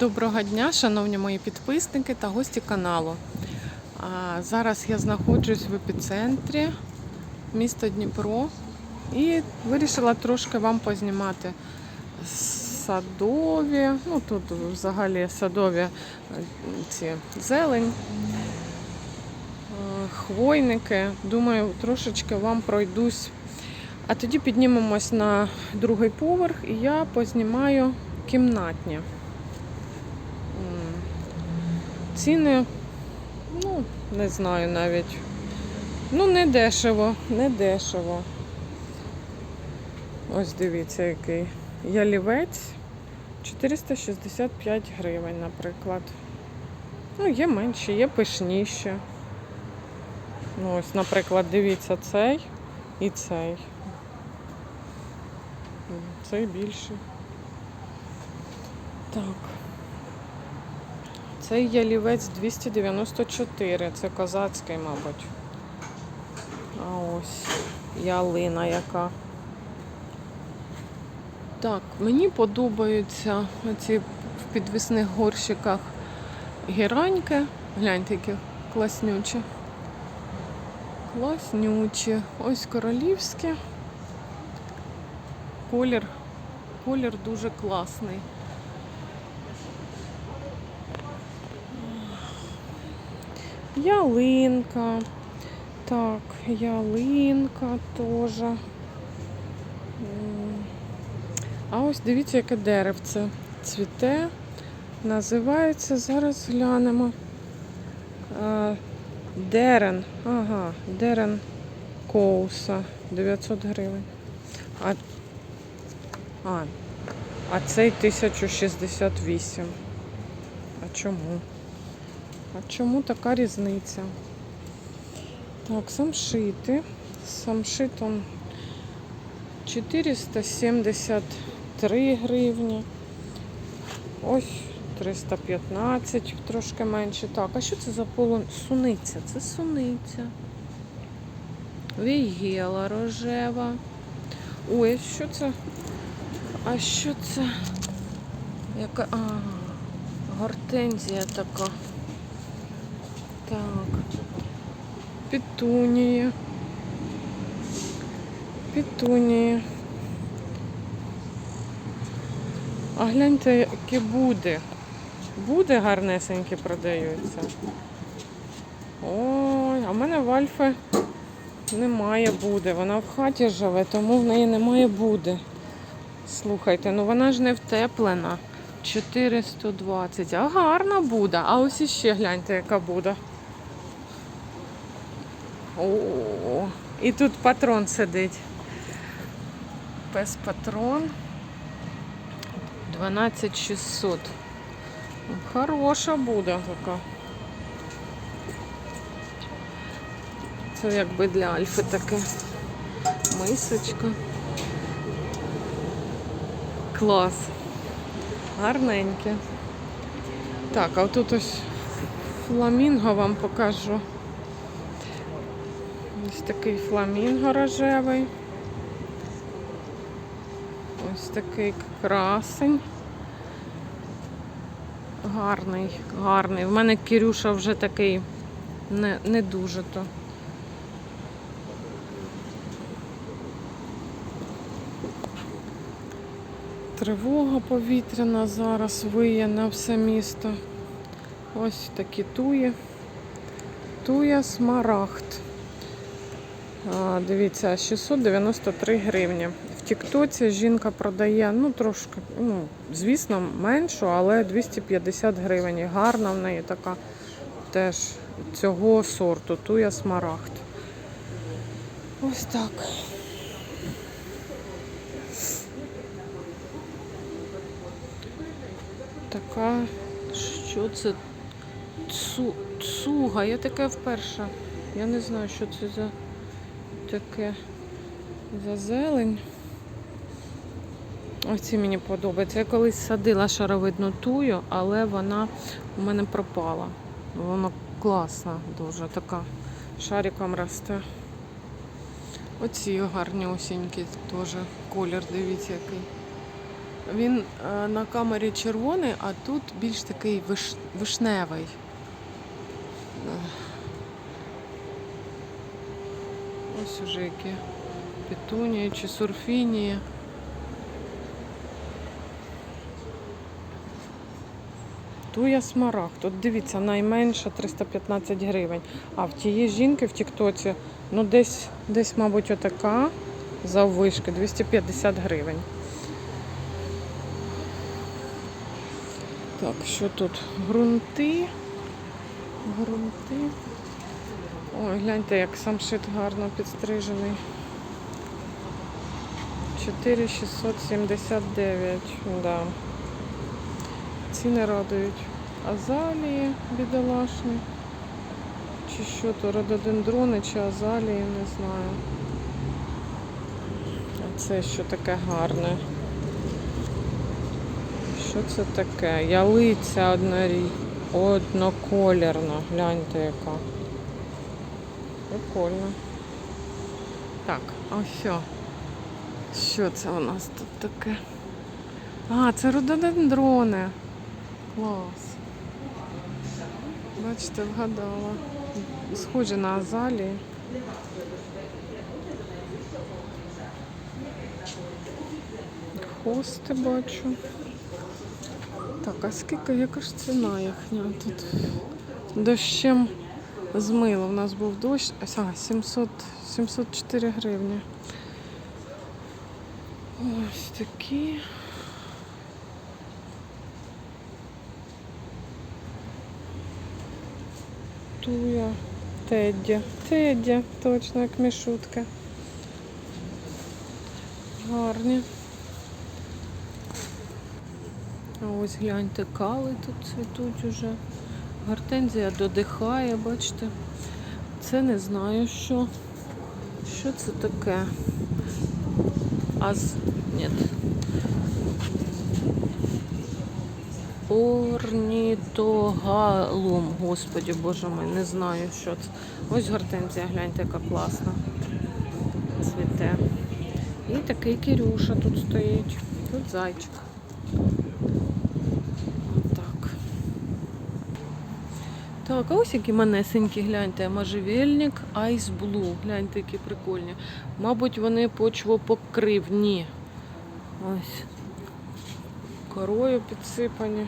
Доброго дня, шановні мої підписники та гості каналу. А, Зараз я знаходжусь в епіцентрі міста Дніпро і вирішила трошки вам познімати садові, ну тут взагалі садові е, ці зелень, е, хвойники. Думаю, трошечки вам пройдусь. А тоді піднімемось на другий поверх і я познімаю кімнатні. Ціни, ну, не знаю навіть. Ну, не дешево, не дешево. Ось дивіться, який. Ялівець 465 гривень, наприклад. Ну, є менші, є пишніші. Ну, ось, наприклад, дивіться, цей і цей. Цей більший. Так. Цей ялівець 294, це козацький, мабуть. А ось ялина яка. Так, мені подобаються ці в підвісних горщиках гераньки. Гляньте, які класнючі. Класнючі. Ось королівські. Колір. Колір дуже класний. Ялинка. Так, ялинка теж. А ось дивіться, яке деревце. Цвіте. Називається, зараз глянемо. Дерен. Ага, Дерен Коуса. 900 гривень. А, а, а цей 1068. А чому? А чому така різниця? Так, самшити. Самшит он 473 гривні. Ось 315, трошки менше. Так, а що це за полон? Суниця? Це суниця. Вігела рожева. Ой, що це? А що це? Яка. А, гортензія така. Так. Петунії. Петунії. А гляньте, які буде. Буде гарнесенькі продаються. Ой, а в мене в Альфи немає буде. Вона в хаті живе, тому в неї немає буде. Слухайте, ну вона ж не втеплена. 420. А гарна буде. А ось іще гляньте, яка буде. О, і тут патрон сидить. Пес патрон. 12600. Хороша буде така. Це якби для альфи таке. Мисочка. Клас. Гарненьке. Так, а тут ось фламінго вам покажу. Ось такий фламінго рожевий. Ось такий красень. Гарний, гарний. В мене Кирюша вже такий не, не дуже то. Тривога повітряна зараз виє на все місто. Ось такі туї. Туя смарагд. Дивіться, 693 гривні. В Тіктоці жінка продає, ну трошки, ну, звісно, меншу, але 250 гривень. Гарна в неї така теж цього сорту. Туя смарагд. Ось так. Така, що це? Цу, цуга, я таке вперше. Я не знаю, що це за таке за зелень. Ось ці мені подобається. Я колись садила шаровидну тую, але вона у мене пропала. Вона класна, дуже така шариком росте. Оці гарні осінькі теж колір, дивіться який. Він е, на камері червоний, а тут більш такий виш... вишневий. Е. Ось уже які петунії чи сурфінії. Туя смарагд. От дивіться, найменша 315 гривень. А в тієї жінки в Тіктоці, ну десь, десь, мабуть, отака заввишки 250 гривень. Так, що тут? Грунти. Грунти. Ой, гляньте, як самшит гарно підстрижений. 4679. Да. Ціни радують. Азалії бідолашні. Чи що то, рододендрони, чи азалії, не знаю. А це що таке гарне? Що це таке? Ялиця однорі... одноколірна. Гляньте яка. Прикольно. Так, ось що. Це у нас тут таке? А, це рододендрони. Клас. Бачите, вгадала. Схожі на азалії. Хости бачу. Так, а скільки, яка ж ціна їхня тут? Дощем змило. У нас був дощ. А, 700, 704 гривні. Ось такі. Туя. Тедді. Тедді, точно, як мішутка. Гарні. А ось гляньте, кали тут цвітуть уже. Гортензія додихає, бачите. Це не знаю що. Що це таке? Аз... Нет. Орнітогалум. Господі, боже мой, не знаю, що це. Ось гортензія, гляньте, яка класна. Цвіте. І такий Кирюша тут стоїть. Тут зайчик. Так. Так, а ось які манесенькі, гляньте, можжевельник Ice Blue. Гляньте, які прикольні. Мабуть, вони почвопокривні. Ось. Корою підсипані.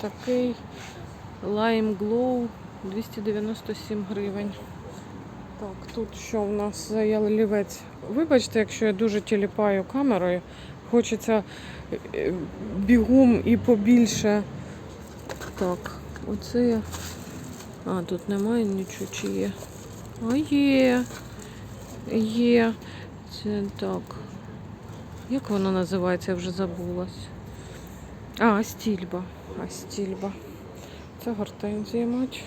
Такий Lime Glow 297 гривень. Так, тут що в нас за ялівець? Вибачте, якщо я дуже тіліпаю камерою. Хочеться е, бігом і побільше. Так, оце. А, тут немає нічого, чи є. А є. Є. Це так. Як воно називається, я вже забулась. А, Астільба. Астільба. Це гортензія, мать.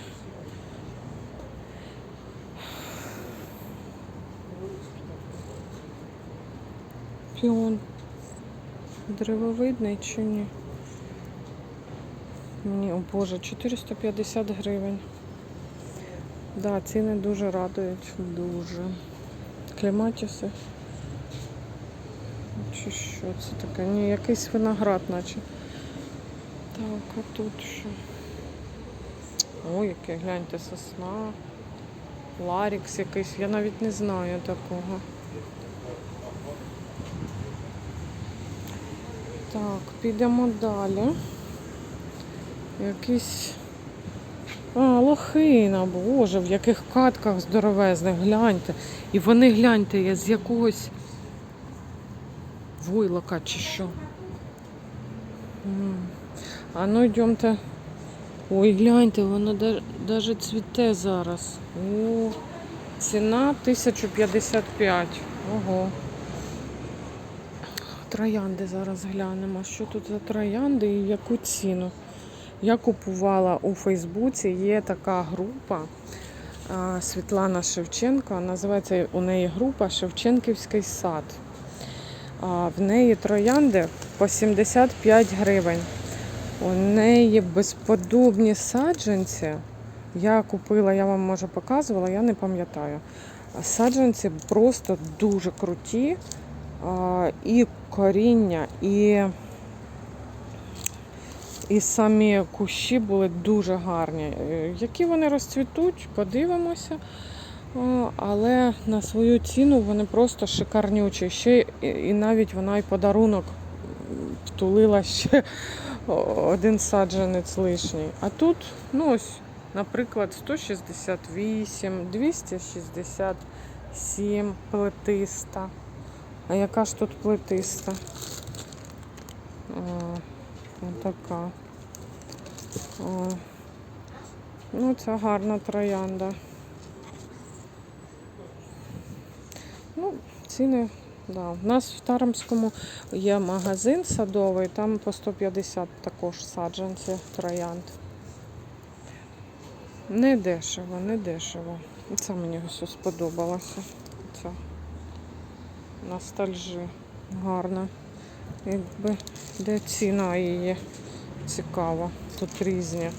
Піон. Древовидний чи ні? Ні, о Боже, 450 гривень. Да, ціни дуже радують. Дуже. Клематіси. Чи що це таке? Ні, якийсь виноград, наче. Так, а тут що? Ой, яке, гляньте, сосна. Ларікс якийсь, я навіть не знаю такого. Так, підемо далі. Якийсь. А, лохина, боже, в яких катках здоровезних, гляньте. І вони, гляньте, з якогось войлока чи що. А ну йдемте. Ой, гляньте, воно навіть цвіте зараз. О, ціна 1055. Ого. Троянди зараз глянемо. Що тут за троянди і яку ціну? Я купувала у Фейсбуці, є така група Світлана Шевченко. Називається у неї група Шевченківський сад. В неї троянди по 75 гривень. У неї безподобні саджанці. Я купила, я вам може показувала, я не пам'ятаю. Саджанці просто дуже круті. І коріння, і, і самі кущі були дуже гарні. Е, Які вони розцвітуть, подивимося. Але на свою ціну вони просто шикарнючі. Ще і- навіть вона і подарунок втулила ще один саджанець лишній. А тут, ну ось, наприклад, 168, 267 плетиста. А яка ж тут плетиста? О, така. О. Ну, це гарна троянда. Ну, ціни, да. У нас в Тарамському є магазин садовий, там по 150 також саджанці троянд. Не дешево, не дешево. Це мені все сподобалося. Це ностальжі. Гарно. Якби де ціна її цікава. Тут різні.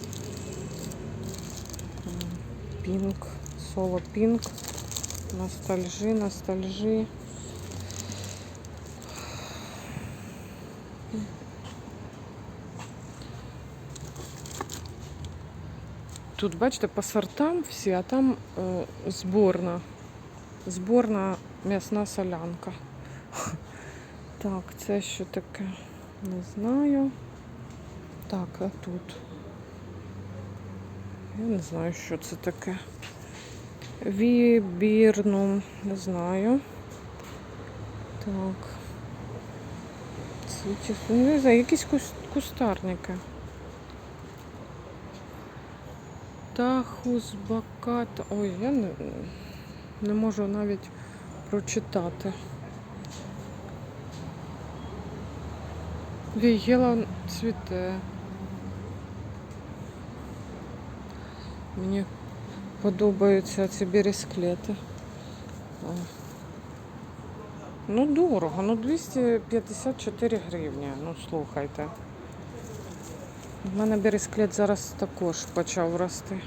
Пінк, соло пінк. Ностальжі, ностальжі. Тут, бачите, по сортам всі, а там е, зборна. Зборна м'ясна солянка. Так, це що таке? Не знаю. Так, а тут. Я не знаю, що це таке. Вібірну, не знаю. Так. Світі, ну, не знаю, якісь кус- кустарники. Тахус баката. Ой, я не, не можу навіть прочитати. Вігела цвіте. Мені подобаються ці бересклети. Ну, дорого, ну 254 гривні. Ну, слухайте. У мене бересклет зараз також почав рости.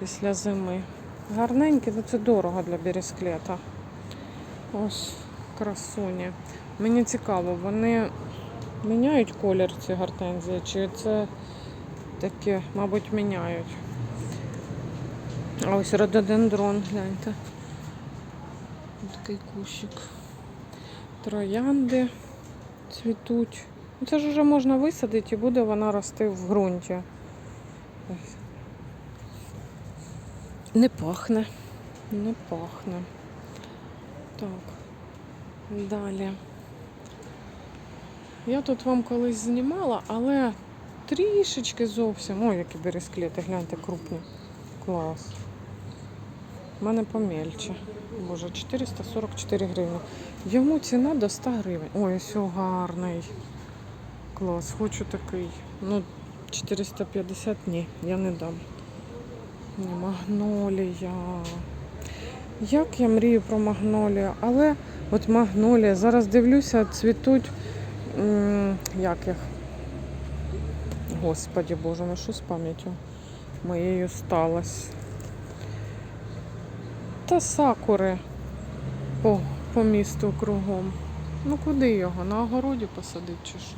Після зими. Гарненький, ну це дорого для бересклета. Ось красуні. Мені цікаво, вони міняють колір ці гортензії, чи це таке, мабуть, міняють. А ось рододендрон, гляньте. Такий кущик. Троянди цвітуть. Ну, Це ж вже можна висадити і буде вона рости в ґрунті. Не пахне. Не пахне. Так. Далі. Я тут вам колись знімала, але трішечки зовсім. Ой, які бересклети, гляньте, крупні. Клас. У мене помельче. Боже, 444 гривні. Йому ціна до 100 гривень. Ой, ось гарний. Клас, хочу такий. Ну, 450 ні, я не дам. Ні, магнолія. Як я мрію про магнолію, але от магнолія, зараз дивлюся, цвітуть. Як їх? Господі Боже, ну що з пам'яттю моєю сталося? Та сакури по, по місту кругом. Ну куди його? На огороді посадити чи що?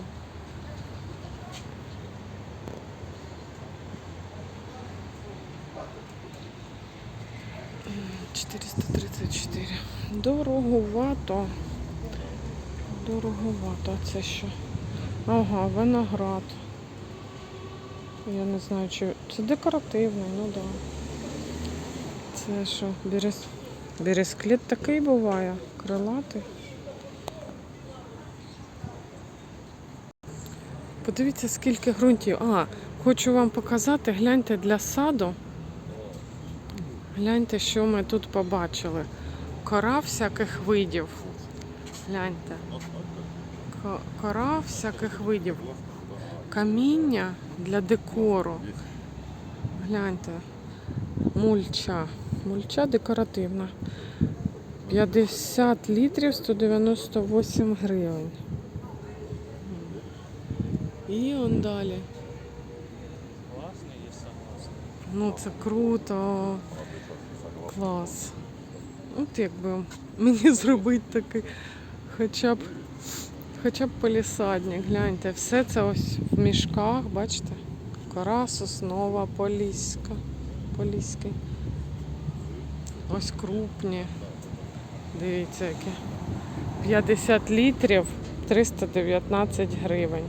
Дороговато. Дороговато. Це що? Ага, виноград. Я не знаю, чи це декоративний, ну так. Да. Це що, берес... бересклет такий буває, крилатий. Подивіться, скільки ґрунтів. А, хочу вам показати, гляньте для саду. Гляньте, що ми тут побачили. Кора всяких видів. Гляньте. Кора всяких видів. Каміння для декору. Гляньте. Мульча. Мульча декоративна. 50 літрів 198 гривень. І он далі. Ну це круто. Клас. От якби мені зробити такий хоча б хоча б полісадник. Гляньте, все це ось в мішках, бачите? Кора соснова, поліська. Поліський. Ось крупні. Дивіться, які. 50 літрів 319 гривень.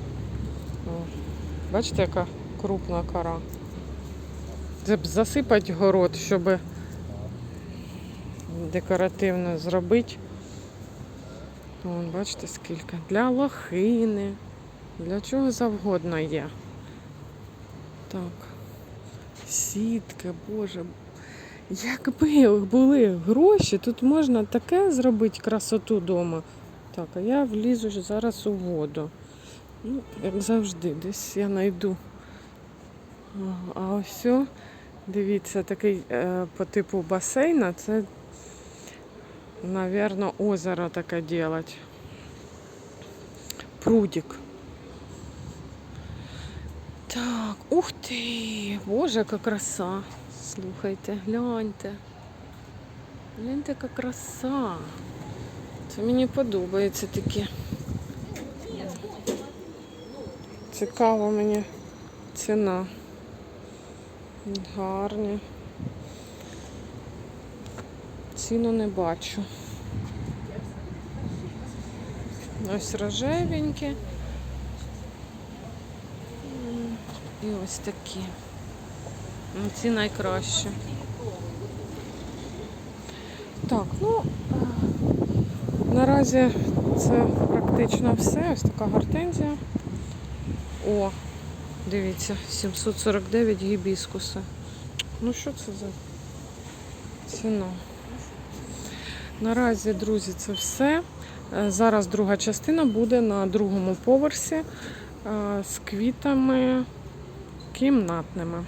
Бачите, яка крупна кора. Це б засипати город, щоб декоративно зробити. Вон, бачите, скільки. Для лохини, для чого завгодно є. Так. Сітки, боже. Якби були гроші, тут можна таке зробити красоту вдома. Так, а я влізу зараз у воду. Ну, як завжди, десь я знайду. А ось, дивіться, такий е, по типу басейна, це, мабуть, озеро таке делать. Прудик. Так, ух ти! Боже, яка краса. Слухайте, гляньте. Гляньте, яка краса. Це мені подобається таке. Цікаво мені ціна. Гарні. Ціну не бачу. Ось рожевенькі. І ось такі. Ці найкращі. Так, ну е, наразі це практично все. Ось така гортензія. О, дивіться, 749 гібіскуси. Ну що це за ціна? Наразі, друзі, це все. Е, Зараз друга частина буде на другому поверсі е, з квітами кімнатними.